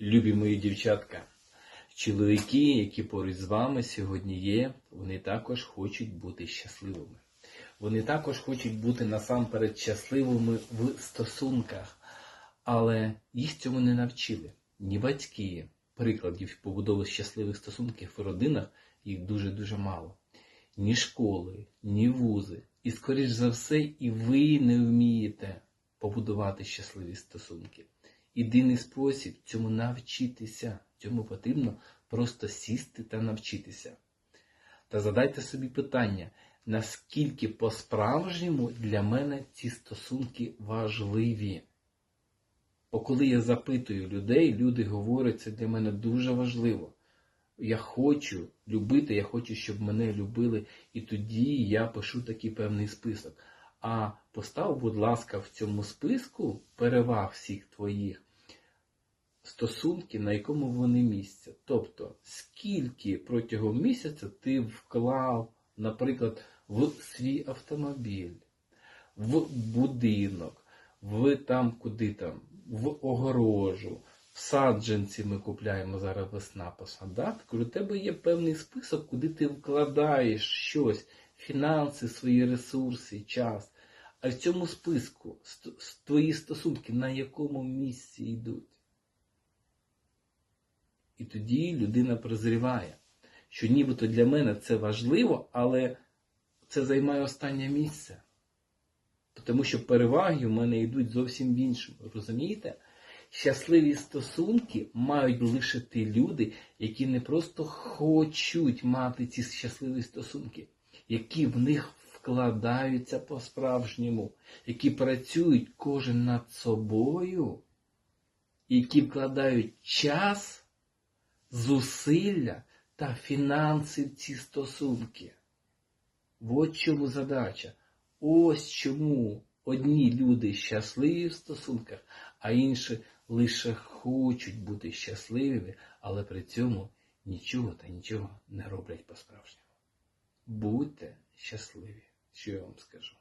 Любі мої дівчатка, чоловіки, які поруч з вами сьогодні є, вони також хочуть бути щасливими. Вони також хочуть бути насамперед щасливими в стосунках, але їх цьому не навчили. Ні батьки, прикладів побудови щасливих стосунків в родинах їх дуже-дуже мало. Ні школи, ні вузи. І, скоріш за все, і ви не вмієте побудувати щасливі стосунки. Єдиний спосіб цьому навчитися. Цьому потрібно просто сісти та навчитися. Та задайте собі питання, наскільки по-справжньому для мене ці стосунки важливі. Бо коли я запитую людей, люди говорять, це для мене дуже важливо. Я хочу любити, я хочу, щоб мене любили, і тоді я пишу такий певний список. А постав, будь ласка, в цьому списку переваг всіх твоїх стосунки, на якому вони місця. Тобто, скільки протягом місяця ти вклав, наприклад, в свій автомобіль, в будинок, в там куди там, в огорожу, в саджанці ми купляємо зараз весна по садах. У тебе є певний список, куди ти вкладаєш щось, фінанси, свої ресурси, час. А в цьому списку твої стосунки на якому місці йдуть? І тоді людина прозріває, що нібито для мене це важливо, але це займає останнє місце. Тому що переваги в мене йдуть зовсім в іншому. Розумієте? Щасливі стосунки мають лишити люди, які не просто хочуть мати ці щасливі стосунки, які в них вкладаються по-справжньому, які працюють кожен над собою, які вкладають час, зусилля та фінанси в ці стосунки. От чому задача. Ось чому одні люди щасливі в стосунках, а інші лише хочуть бути щасливими, але при цьому нічого та нічого не роблять по-справжньому. Будьте щасливі, що я вам скажу.